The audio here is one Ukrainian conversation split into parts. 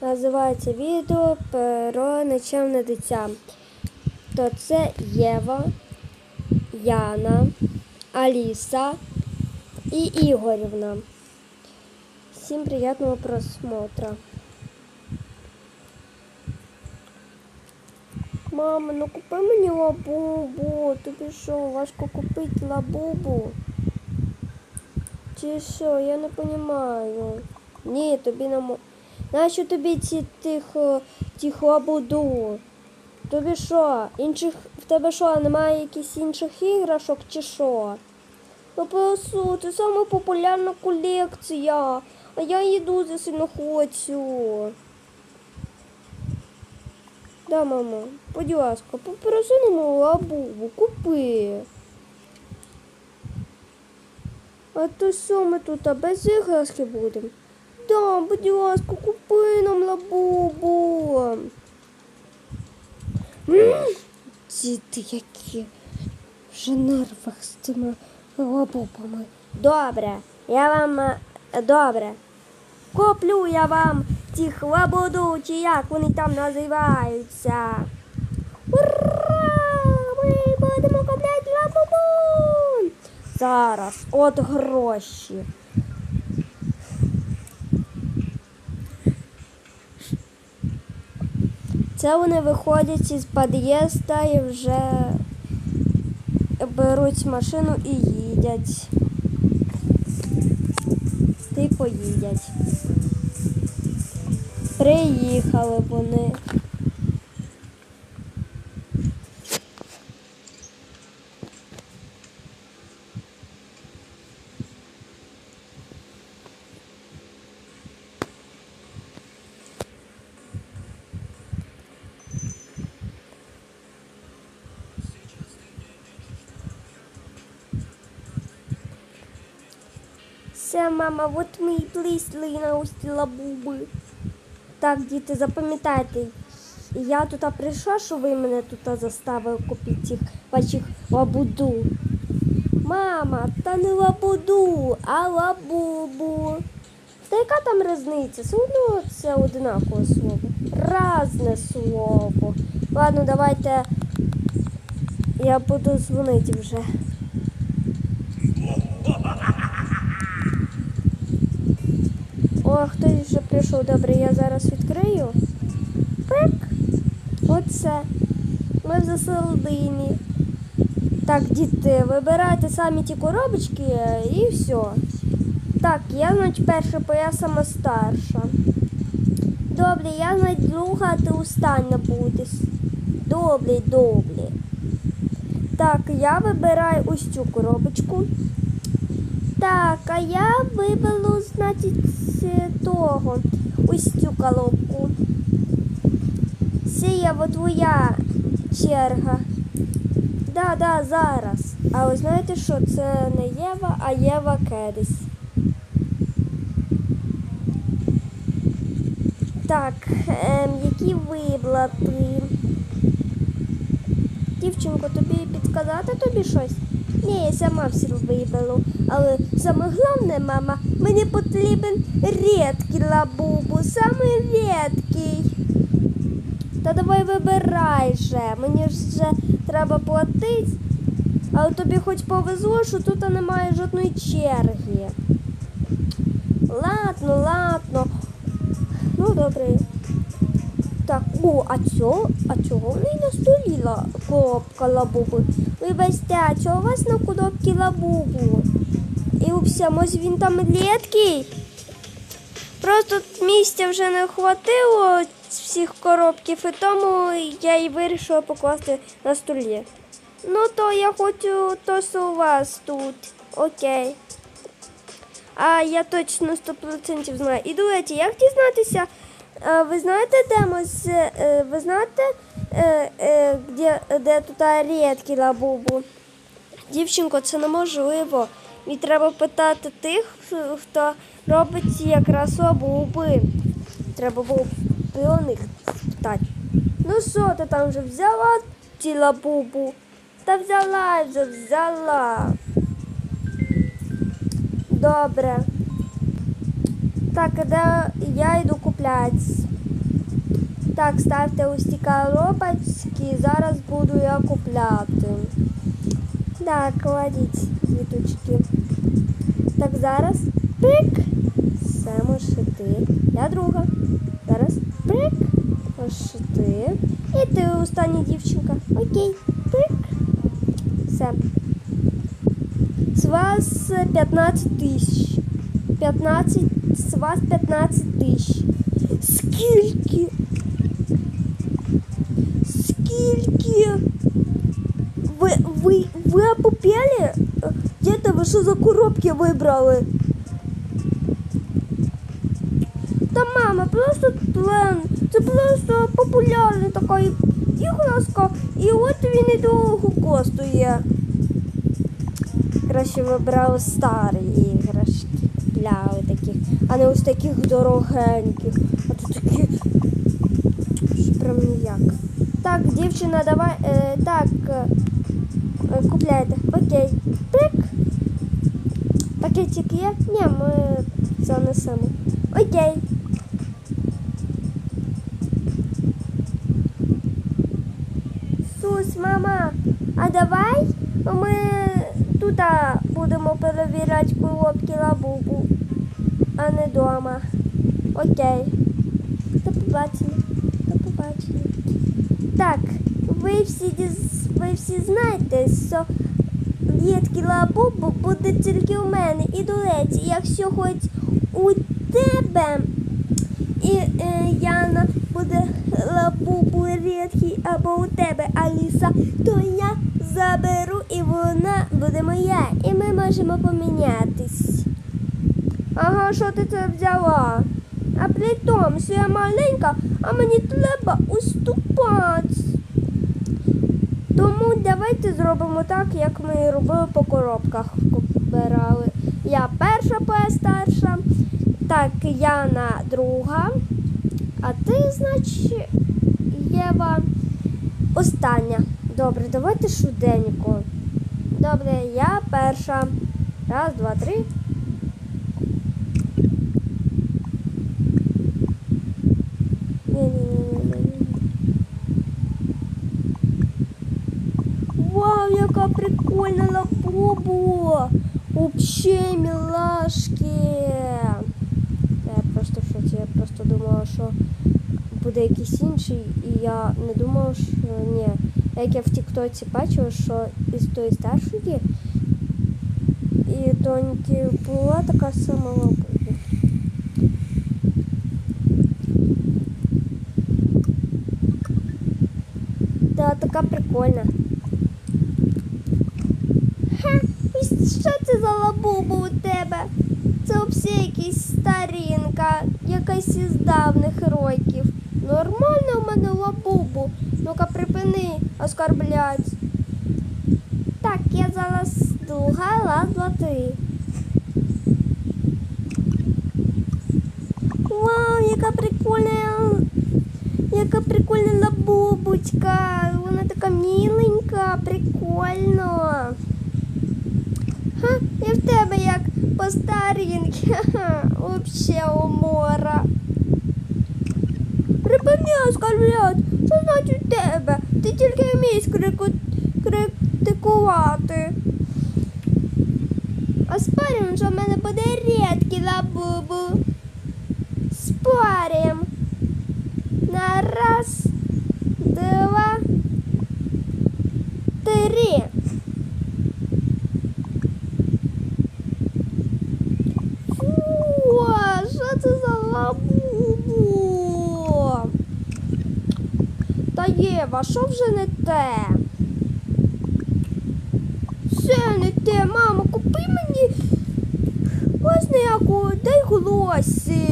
називається відео про нечемне дитя. То це Єва, Яна, Аліса і Ігорівна. Всім приємного просмотра. Мама, ну купи мені лабубу. Тобі що, важко купити лабубу? Чи що, я не розумію. Ні, тобі не мо... Нащо тобі ці тих, е, тих лабуду? Тобі що, інших в тебе що, немає якихось інших іграшок чи що? Ну просто, це саме популярна колекція, а я її дуже сильно хочу. Да, мамо, будь ласка, попроси нам лабубу, купи. А то що ми тут а без іграшки будемо? Да, будь ласка, купи нам лабубу. Діти які вже нервах з цими лабубами. Добре, я вам е, добре. Куплю я вам тих лабуду, чи як вони там називаються. Ура! Ми будемо купляти лабубу! Зараз, от гроші. Це вони виходять із під'їзда і вже беруть машину і їдять. Ти поїдять. Приїхали вони. Все, мама, от ми і плисли на ці лабуби. Так, діти, запам'ятайте, я тут прийшла, що ви мене тут заставили купити ваших лабуду. Мама, та не лабуду, а лабубу. Та яка там різниця? Все це одинакове слово. Разне слово. Ладно, давайте я буду дзвонити вже. Хтось вже прийшов. Добре, я зараз відкрию. Пик. Оце. Ми в засолдині. Так, діти, вибирайте самі ті коробочки е, і все. Так, я, значить, перша, бо я сама старша. Добре, я, значить, друга, ти остання будеш. Добре, добре. Так, я вибираю ось цю коробочку. Так, а я виберу, значить, того. Ось цю коробку. Сіява твоя черга. Да, да, зараз. А ви знаєте що? Це не Єва, а Єва Кедис. Так, ем, які виплати? Дівчинко, тобі підказати тобі щось? Ні, я сама все виберу. Але саме головне, мама, мені потрібен рідкий лабубу, саме рідкий. Та давай вибирай же, мені вже треба платити. Але тобі хоч повезло, що тут немає жодної черги. Ладно, ладно. Ну, добре. Так, о, а цього, а чого в неї на столі коробка лабубу? Вибачте, а чого у вас на коробці лабубу? І все, може він там рідкий? Просто місця вже не хватило всіх коробків, і тому я і вирішила покласти на столі. Ну, то я хочу то, що у вас тут. Окей. А я точно 100% знаю. І до як дізнатися? е, Ви знаєте, де ми з, е, ви знаєте, е, е, де, де тут рідкі лабубу? Дівчинко, це неможливо. Мені треба питати тих, хто робить якраз лабуби. Треба було про них спитати. Ну що ти там вже взяла ці лабубу? Та взяла вже взяла. Добре. Так, де я йду купляти? Так, ставте ось ці коробочки, зараз буду я купляти. Так, кладіть квіточки. Так, зараз пик. Все, можеш йти. Я друга. Зараз пик. Можеш йти. І ти остання дівчинка. Окей. Пик. Все. З вас 15 тисяч. 15, з вас 15 тисяч. Скільки? Скільки? Ви, ви, ви опупели? Діти, ви що за коробки вибрали? Та мама, просто тлен. Це просто популярна така іграшка. І от він і довго коштує. Краще вибрав старі іграшки для таких, а не ось таких дорогеньких. А тут такі прям ніяк. Так, дівчина, давай. Е, так. Е, е, купляйте. Окей. Пик. Пакетик є? Ні, ми занесемо. Окей. Сус, мама, а давай ми тут будемо перевіряти коробки лабубу, а не вдома. Окей. До побачення. До побачення. Так, ви всі ви всі знаєте, що дітки лабубу буде тільки у мене. І до речі, якщо хоч у тебе і е, Яна буде лабубу рідкий або у тебе Аліса, то я заберу і вона буде моя. І ми можемо помінятись. Ага, що ти це взяла? А при тому, що я маленька, а мені треба уступати. Тому давайте зробимо так, як ми робили по коробках збирали. Я перша старша, так, Яна друга, а ти, значить, Єва остання. Добре, давайте швиденько. Добре, я перша. Раз, два, три. Вау, яка прикольна лабубу! Вообще милашки! Я просто в шоці, я просто думала, що буде якийсь інший, і я не думала, що ні. Як я в Тіктоці бачила, що із тої старшої і доньки була така сама лабуба. Да, така прикольна. І що це за лабуба у тебе? Це взагалі якась старінка, якась із давних років. Нормально в мене лабубу. Ну-ка припини оскорблять. Так, я зараз раз, два. Вау, яка прикольна, яка прикольна лабубочка. Вона така міленька, прикольно. Ха, і в тебе як по старінки. Вообще умора. Припини оскорблять. Що значить тебе? Ти тільки вмієш крику... критикувати. А спорим, що в мене буде рідкий лабубу. Спорим. На раз, два, три. Фу, а що це за лабубу? Єва, що вже не те? Все не те, мама, купи мені ось ніяку, дай голосі.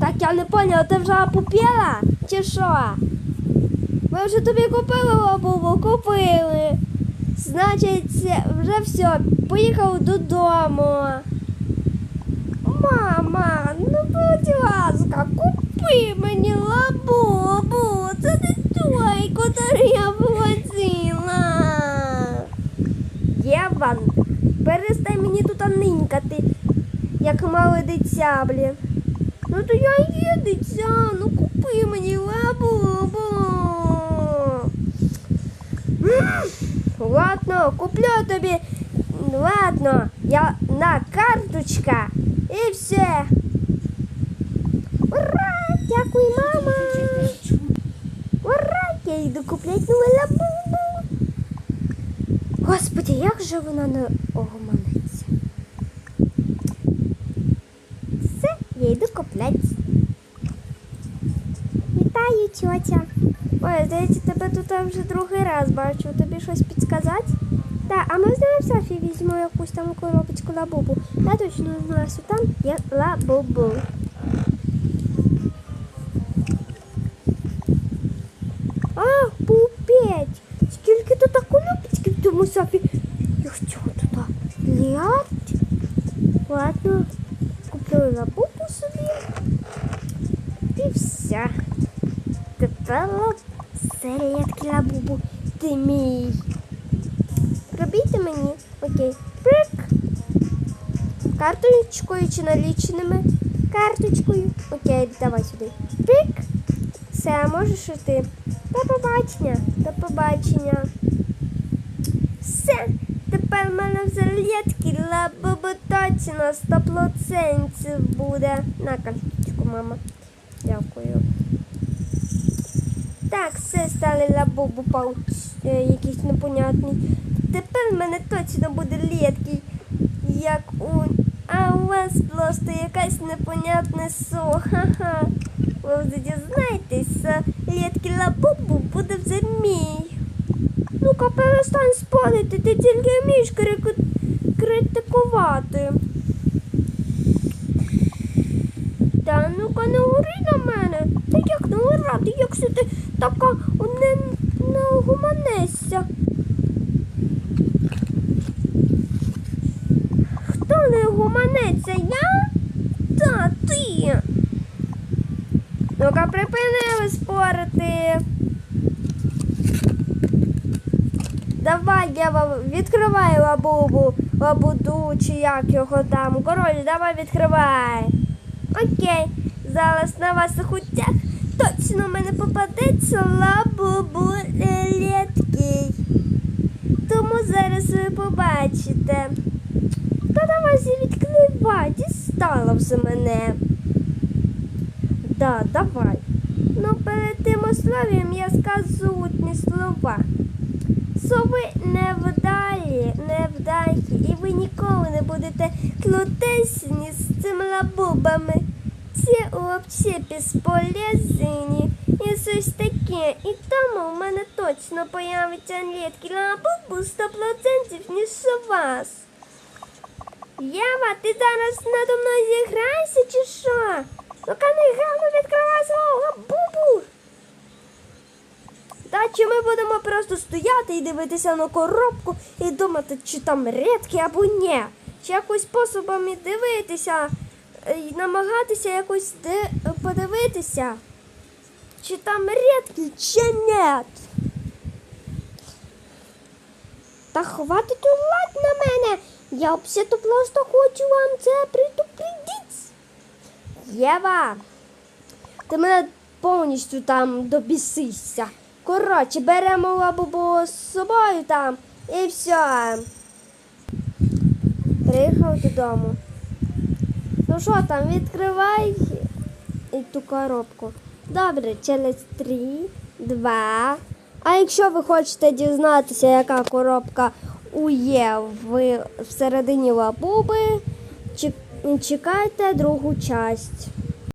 Так, я не поняла, ти вже попіла? Чи що? Ми вже тобі купили лабубу, купили. Значить, вже все, поїхав додому. Мама, ну будь ласка, купи мені лабубу. Це не той, який я платила. Єван, перестань мені тут нинькати, як мале дитя, блін. Ну то я є дитя, ну купи мені лабубу. М, Ладно, куплю тобі. Ладно, я на карточка і все. Ура! Дякую, мама! Ура! Я йду купляти нову лабубу. Господи, як же вона не огоманиться? Все, я йду купляти. Вітаю, тьотя. Ой, здається, тебе тут вже другий раз бачу. Тобі щось підказати? Так, а ми в Софі візьмемо якусь там коробочку лабубу. Я точно знаю, що там є лабубу. А, пупець! Скільки тут коробочки в тому Софі? Їх чого тут? Ліард? Ладно, куплю лабубу собі. І все. Тепер середки лабубу. Ти мій. Робіть мені. Окей. Прик. Карточкою чи налічними? Карточкою. Окей, давай сюди. Прик. Все, можеш іти. До побачення. До побачення. Все. Тепер в мене вже літки лабубу точно 100% буде. На карточку, мама. Дякую. Так, все стали лабубу пауч е, якийсь непонятний. Тепер в мене точно буде літки, як у. А у вас просто якась непонятне со. Ха-ха. Ви вже дізнаєтеся, літки лабубу буде вже мій. Ну-ка, перестань спорити, ти тільки вмієш критикувати. Та ну-ка не говори на мене. Та як не орати, якщо ти така не, не огуманешся? Хто не огуманеться? Я? Та ти. Ну-ка припинили спорити. Давай, я вам відкривай лабубу, лабуду чи як його там. Король, давай відкривай. Окей, зараз на вас хотях точно мене попадеться лабубу лєткий. Тому зараз ви побачите. Та давай відкривай, дістала вже мене. Да, давай. Ну перед тим условием я скажу одні слова. Сови невдалі, невдахи, і ви ніколи не будете клутесні з цими лабубами. Ці взагалі безполезні і щось таке. І тому в мене точно появиться літки лабубу 100% ніж у вас. Єва, ти зараз надо мною зіграєшся чи що? Ну-ка негайно відкривай свого лабубу. Та чи ми будемо просто стояти і дивитися на коробку і думати, чи там рідкі або ні? Чи якось дивитися е, і намагатися якось де, подивитися, чи там рідкі, чи ні? Та хватить улад на мене. Я взагалі просто хочу вам це притупити. Єва, ти мене повністю там добісишся. Коротше, беремо лабубу з собою там і все. Приїхав додому. Ну що там, відкривай ту коробку. Добре, через три, два. А якщо ви хочете дізнатися, яка коробка у є всередині лабуби, чекайте другу часть.